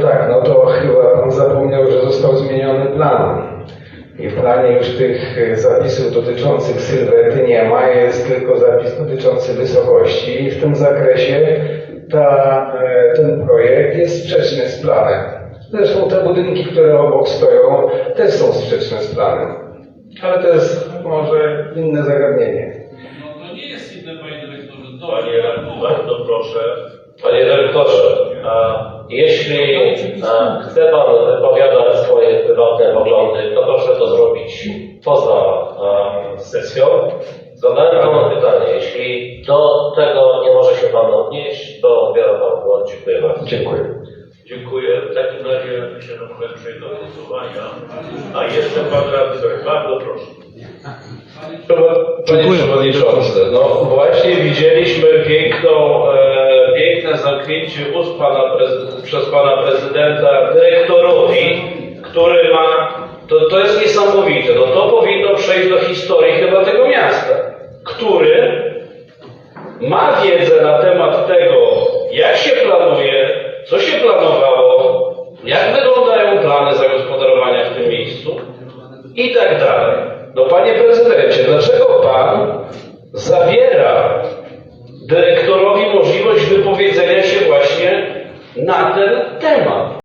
Tak, no to chyba pan zapomniał, że został zmieniony plan. I w planie już tych e, zapisów dotyczących sylwety nie ma, jest tylko zapis dotyczący wysokości i w tym zakresie ta, e, ten projekt jest sprzeczny z planem. Zresztą te budynki, które obok stoją, też są sprzeczne z planem. Ale to jest może inne zagadnienie. No to nie jest inne, panie dyrektorze. To Panie bardzo proszę. Panie dyrektorze, jeśli chce Pan wypowiadać swoje prywatne poglądy, to proszę to zrobić poza a, sesją. Zadałem Panu pytanie. Jeśli do tego nie może się Pan odnieść, to odbieram Panu głos. Dziękuję bardzo. Dziękuję. Dziękuję. W takim razie myślę, że możemy przejść do głosowania. A jeszcze pan radny, bardzo proszę. Panie Przewodniczący, no właśnie widzieliśmy piękną, e, zamknięcie ust pana przez Pana Prezydenta dyrektorowi, który ma, to, to jest niesamowite, no to powinno przejść do historii chyba tego miasta, który ma wiedzę na temat tego, jak się planuje, co się planowało, jak wyglądają plany zagospodarowania w tym miejscu i tak dalej. No panie prezydencie, dlaczego pan zabiera dyrektorowi możliwość wypowiedzenia się właśnie na ten temat?